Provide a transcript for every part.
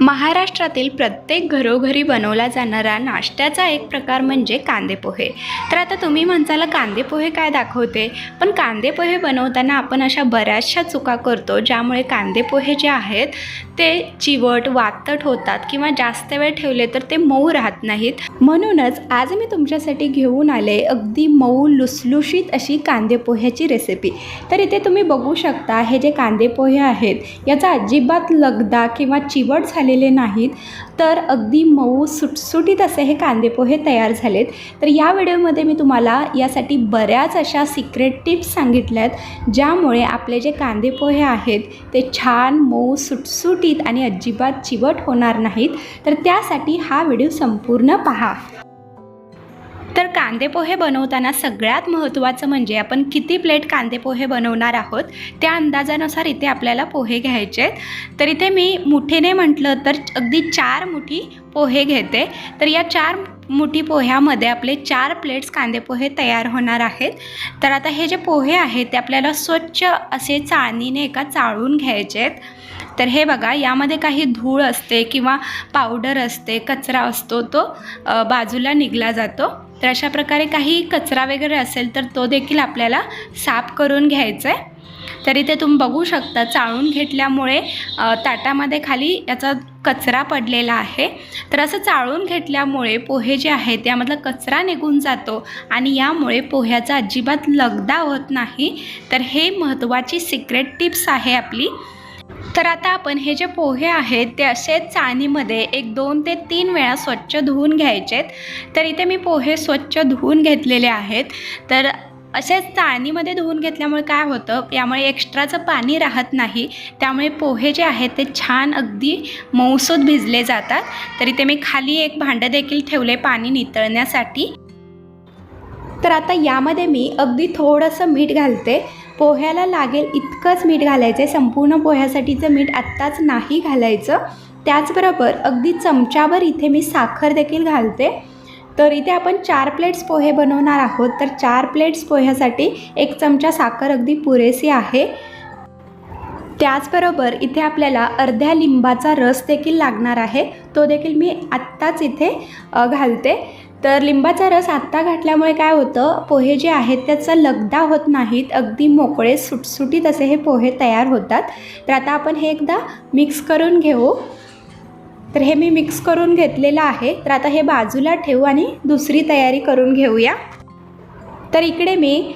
महाराष्ट्रातील प्रत्येक घरोघरी बनवला जाणारा नाश्त्याचा एक प्रकार म्हणजे कांदे पोहे तर आता तुम्ही म्हणसाल कांदे पोहे काय दाखवते? पण कांदे पोहे बनवताना आपण अशा बऱ्याचशा चुका करतो ज्यामुळे कांदे पोहे जे आहेत ते चिवट वातट होतात किंवा जास्त वेळ ठेवले तर ते मऊ राहत नाहीत. म्हणूनच आज मी तुमच्यासाठी घेऊन आले अगदी मऊ लुसलुशीत अशी कांदे पोह्याची रेसिपी तर इथे तुम्ही बघू शकता हे जे कांदे पोहे आहेत याचा अजिबात लगदा किंवा चिवट झालेले नाहीत. तर अगदी मऊ सुटसुटीत असे हे कांदे पोहे तयार झालेत. तर या व्हिडिओमध्ये मी तुम्हाला यासाठी बऱ्याच अशा सिक्रेट टिप्स सांगितल्या आहेत ज्यामुळे आपले जे कांदे पोहे आहेत ते छान मऊ सुटसुटीत आणि अजिबात चिवट होणार नाहीत. तर त्यासाठी हा व्हिडिओ संपूर्ण पहा. कांदे पोहे बनवताना सगळ्यात महत्त्वाचं म्हणजे आपण किती प्लेट कांदे पोहे बनवणार आहोत त्या अंदाजानुसार इथे आपल्याला पोहे घ्यायचे आहेत. तर इथे मी मुठीने म्हटलं तर अगदी चार मुठी पोहे घेते. तर या चार मुठी पोह्यामध्ये आपले चार प्लेट्स कांदे पोहे तयार होणार आहेत. तर आता हे जे पोहे आहेत ते आपल्याला स्वच्छ असे चाळणीने एका चाळून घ्यायचे आहेत. तर हे बघा यामध्ये काही धूळ असते किंवा पावडर असते कचरा असतो तो बाजूला निघला जातो. तर अशा प्रकारे काही कचरा वगैरे असेल तर तो देखील आपल्याला साफ करून घ्यायचा आहे. तर इथे तुम्ही बघू शकता चाळून घेतल्यामुळे ताटामध्ये खाली याचा कचरा पडलेला आहे. तर असं चाळून घेतल्यामुळे पोहे जे आहेत त्यामधला कचरा निघून जातो आणि यामुळे पोह्याचा अजिबात लगदा होत नाही. तर हे महत्त्वाची सिक्रेट टिप्स आहे आपली. तर आता आपण हे जे पोहे आहेत ते असेच चाळणीमध्ये एक दोन ते तीन वेळा स्वच्छ धुवून घ्यायचेत. तर इथे मी पोहे स्वच्छ धुवून घेतलेले आहेत. तर असेच चाळणीमध्ये धुवून घेतल्यामुळे काय होतं? यामुळे एक्स्ट्राचं पाणी राहत नाही. त्यामुळे पोहे जे आहेत ते छान अगदी मऊसूत भिजले जातात. तर इथे मी खाली एक भांडं देखील ठेवले पाणी नितळण्यासाठी. तर आता यामध्ये मी अगदी थोडंसं मीठ घालते. पोह्याला लागेल इतकंच मीठ घालायचं आहे संपूर्ण पोह्यासाठीचं मीठ आत्ताच नाही घालायचं. त्याचबरोबर अगदी चमच्यावर इथे मी साखर देखील घालते. तर इथे आपण चार प्लेट्स पोहे बनवणार आहोत. तर चार प्लेट्स पोह्यासाठी एक चमचा साखर अगदी पुरेसी आहे. त्याचबरोबर इथे आपल्याला अर्ध्या लिंबाचा रस देखील लागणार आहे. तो देखील मी आत्ताच इथे घालते. तर लिंबाचा रस आत्ता घातल्यामुळे काय होतं? पोहे जे आहेत त्याचा लगदा होत नाहीत. अगदी मोकळे सुटसुटीत असे हे पोहे तयार होतात. तर आता आपण हे एकदा मिक्स करून घेऊ. तर हे मी मिक्स करून घेतलेलं आहे. तर आता हे बाजूला ठेवू आणि दुसरी तयारी करून घेऊया. तर इकडे मी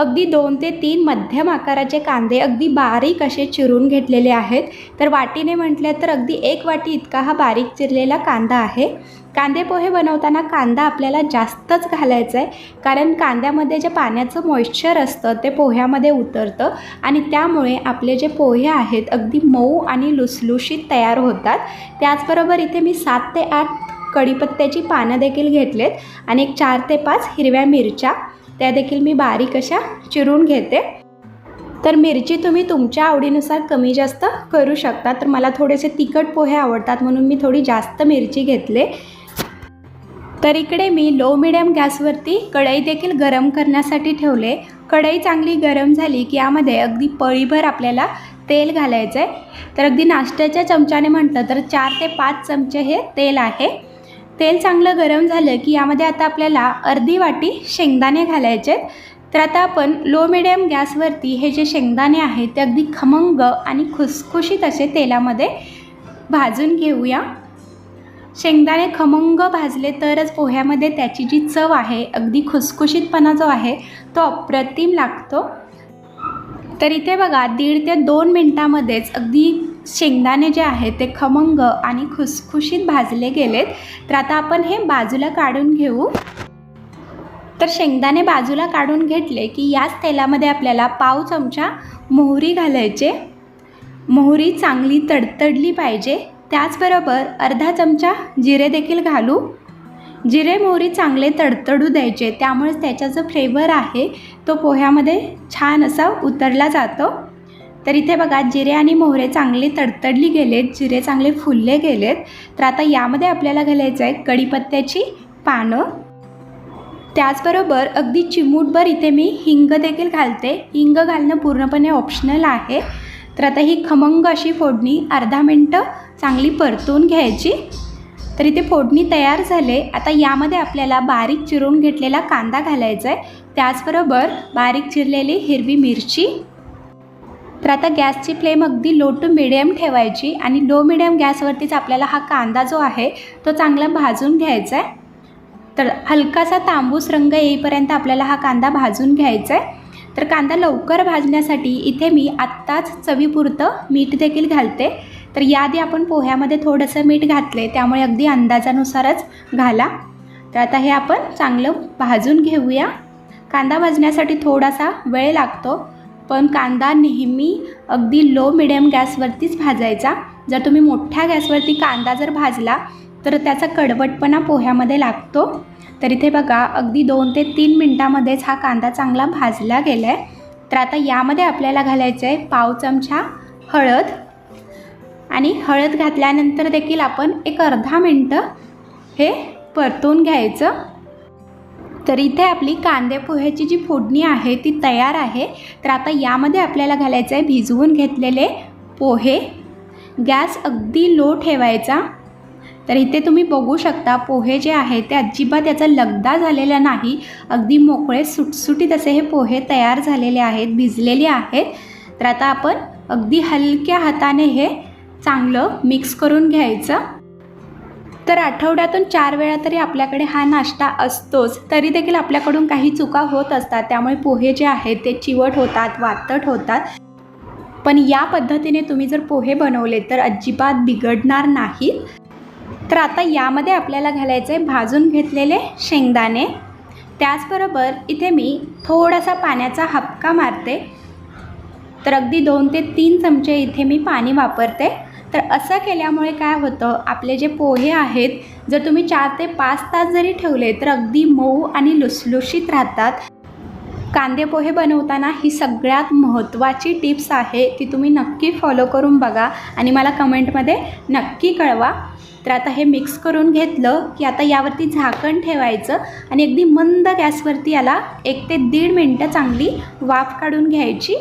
अगदी दोन ते तीन मध्यम आकाराचे कांदे अगदी बारीक असे चिरून घेतलेले आहेत. तर वाटीने म्हटलं तर अगदी एक वाटी इतका हा बारीक चिरलेला कांदा आहे. कांदे पोहे बनवताना कांदा आपल्याला जास्तच घालायचा आहे. कारण कांद्यामध्ये जे पाण्याचं मॉइश्चर असतं ते पोह्यामध्ये उतरतं आणि त्यामुळे आपले जे पोहे आहेत अगदी मऊ आणि लुसलुशीत तयार होतात. त्याचबरोबर इथे मी सात ते आठ कढीपत्त्याची पानं देखील घेतलेत आणि एक चार ते पाच हिरव्या मिरच्या. त्या देखील मी बारीक अशा चिरून घेते. तर मिरची तुम्ही तुमच्या आवडीनुसार कमी जास्त करू शकता. तर मला थोडेसे तिखट पोहे आवडतात म्हणून मी थोडी जास्त मिरची घेतले. तर इकडे मी लो मिडियम गॅसवरती कढई देखील गरम करण्यासाठी ठेवले. कढई चांगली गरम झाली की यामध्ये अगदी पळीभर आपल्याला तेल घालायचं आहे तर अगदी नाश्त्याच्या चमच्याने म्हटलं तर चार ते पाच चमचे हे तेल आहे. तेल चांगलं गरम झालं की यामध्ये आता आपल्याला अर्धी वाटी शेंगदाणे घालायचे आहेत. तर आता आपण लो मिडियम गॅसवरती हे जे शेंगदाणे आहेत ते अगदी खमंग आणि खुसखुशीत असे तेलामध्ये भाजून घेऊया शेंगदाणे खमंग भाजले तरच पोह्यामध्ये त्याची जी चव आहे अगदी खुसखुशीतपणा जो आहे तो अप्रतिम लागतो तर इथे बघा दीड ते दोन मिनटामध्येच अगदी शेंगदाणे जे आहेत ते खमंग आणि खुसखुशीत भाजले गेलेत. तर आता आपण हे बाजूला काढून घेऊ. तर शेंगदाणे बाजूला काढून घेतले की याच तेलामध्ये आपल्याला पाव चमचा मोहरी घालायचे. मोहरी चांगली तडतडली पाहिजे. त्याचबरोबर अर्धा चमचा जिरे देखील घालू. जिरे मोहरी चांगले तडतडू द्यायचे. त्यामुळेच त्याचा जो फ्लेवर आहे तो पोह्यामध्ये छान असा उतरला जातो. तर इथे बघा जिरे आणि मोहरे चांगले तडतडली गेलेत जिरे चांगले फुलले गेलेत. तर आता यामध्ये आपल्याला घालायचं आहे कढीपत्त्याची पानं. त्याचबरोबर अगदी चिमूटभर इथे मी हिंग देखील घालते. हिंग घालणं पूर्णपणे ऑप्शनल आहे. तर आता ही खमंग अशी फोडणी अर्धा मिनटं चांगली परतून घ्यायची. तर इथे फोडणी तयार झाले. आता यामध्ये आपल्याला बारीक चिरून घेतलेला कांदा घालायचा आहे. त्याचबरोबर बारीक चिरलेली हिरवी मिरची तर आता गॅसची फ्लेम अगदी लो टू मिडियम ठेवायची आणि लो मिडियम गॅसवरतीच आपल्याला हा कांदा जो आहे तो चांगला भाजून घ्यायचा आहे तर हलकासा तांबूस रंग येईपर्यंत आपल्याला हा कांदा भाजून घ्यायचा आहे तर कांदा लवकर भाजण्यासाठी इथे मी आत्ताच चवीपुरतं मीठ देखील घालते. तर याआधी आपण पोह्यामध्ये थोडंसं मीठ घातले त्यामुळे अगदी अंदाजानुसारच घाला. तर आता हे आपण चांगलं भाजून घेऊया. कांदा भाजण्यासाठी थोडासा वेळ लागतो. पण कांदा नेहमी अगदी लो मिडियम गॅसवरतीच भाजायचा. जर तुम्ही मोठ्या गॅसवरती कांदा जर भाजला तर त्याचा कडवटपणा पोह्यामध्ये लागतो. तर इथे बघा अगदी दोन ते तीन मिनटामध्येच हा कांदा चांगला भाजला गेला आहे तर आता यामध्ये आपल्याला घालायचं आहे पाव चमचा हळद. आणि हळद घातल्यानंतर देखील आपण एक अर्धा मिनटं हे परतून घ्यायचं. तर इथे आपली कांदे पोह्याची जी फोडणी आहे ती तयार आहे. तर आता यामध्ये आपल्याला घालायचं आहे भिजवून घेतलेले पोहे. गॅस अगदी लो ठेवायचा. तर इथे तुम्ही बघू शकता पोहे जे आहे ते अजिबात याचा लगदा झालेला नाही. अगदी मोकळे सुटसुटीत असे हे पोहे तयार झालेले आहेत भिजलेले आहेत. तर आता आपण अगदी हलक्या हाताने हे चांगलं मिक्स करून घ्यायचं. तर आठवड्यातून चार वेळा तरी आपल्याकडे हा नाश्ता असतोच. तरी देखील आपल्याकडून काही चुका होत असतात. त्यामुळे पोहे जे आहेत ते चिवट होतात वातट होतात. पण या पद्धतीने तुम्ही जर पोहे बनवले तर अजिबात बिघडणार नाहीत तर आता यामध्ये आपल्याला घालायचे भाजून घेतलेले शेंगदाणे. त्याचबरोबर इथे मी थोडासा पाण्याचा हपका मारते. तर अगदी दोन ते तीन चमचे इथे मी पाणी वापरते. तर असं केल्यामुळे काय होतं आपले जे पोहे आहेत जर तुम्ही चार ते पाच तास जरी ठेवले तर अगदी मऊ आणि लुसलुशीत राहतात. कांदे पोहे बनवताना ही सगळ्यात महत्त्वाची टिप्स आहे ती तुम्ही नक्की फॉलो करून बघा आणि मला कमेंटमध्ये नक्की कळवा. तर आता हे मिक्स करून घेतलं की आता यावरती झाकण ठेवायचं आणि अगदी मंद गॅसवरती याला एक ते दीड मिनटं चांगली वाफ काढून घ्यायची.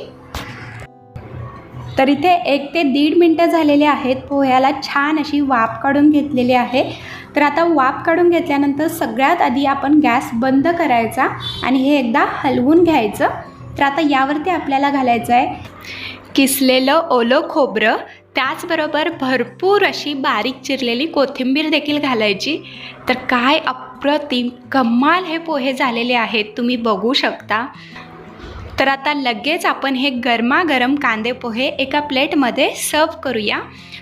तर इथे एक ते दीड मिनटं झालेले आहेत. पोह्याला छान अशी वाफ काढून घेतलेली आहे. तर आता वाफ काढून घेतल्यानंतर सगळ्यात आधी आपण गॅस बंद करायचा आणि हे एकदा हलवून घ्यायचं. तर आता यावरती आपल्याला घालायचं आहे. किसलेलं ओलं खोबरं त्याचबरोबर भरपूर अशी बारीक चिरलेली कोथिंबीर देखील घालायची. तर काय अप्रतिम कमाल हे पोहे झालेले आहेत. तुम्ही बघू शकता. तर आता लगेच आपण हे गरमागरम कांदे पोहे एका प्लेटमध्ये सर्व करूया.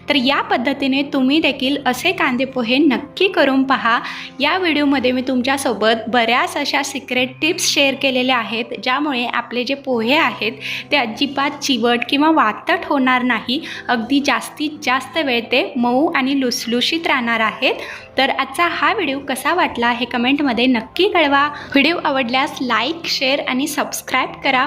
तर या पद्धतीने तुम्ही देखील असे कांदे पोहे नक्की करून पहा. या व्हिडिओमध्ये मी तुमच्यासोबत बऱ्याच अशा सिक्रेट टिप्स शेअर केलेल्या आहेत ज्यामुळे आपले जे पोहे आहेत ते अजिबात चिवट किंवा वातट होणार नाही. अगदी जास्तीत जास्त वेळ ते मऊ आणि लुसलुशीत राहणार आहेत. तर आजचा हा व्हिडिओ कसा वाटला हे कमेंटमध्ये नक्की कळवा. व्हिडिओ आवडल्यास लाईक शेअर आणि सबस्क्राईब करा.